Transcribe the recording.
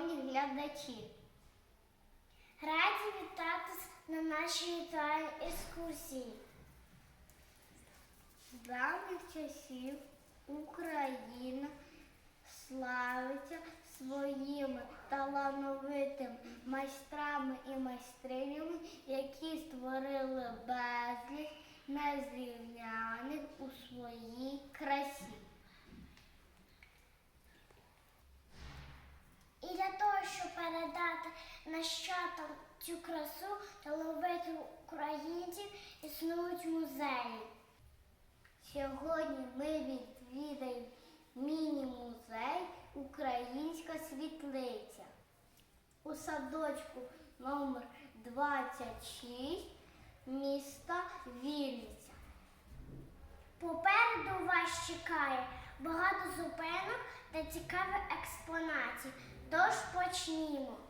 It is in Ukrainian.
шановні глядачі. Раді вітатись на нашій екскурсії. З давніх часів Україна славиться своїми талановитими майстрами і майстринями, які створили безліч незрівня. Нащадкам цю красу талановитих українців існують музеї. Сьогодні ми відвідаємо міні-музей Українська світлиця у садочку номер 26 міста Вінниця. Попереду вас чекає багато зупинок та цікавих експонатів. Тож почнімо.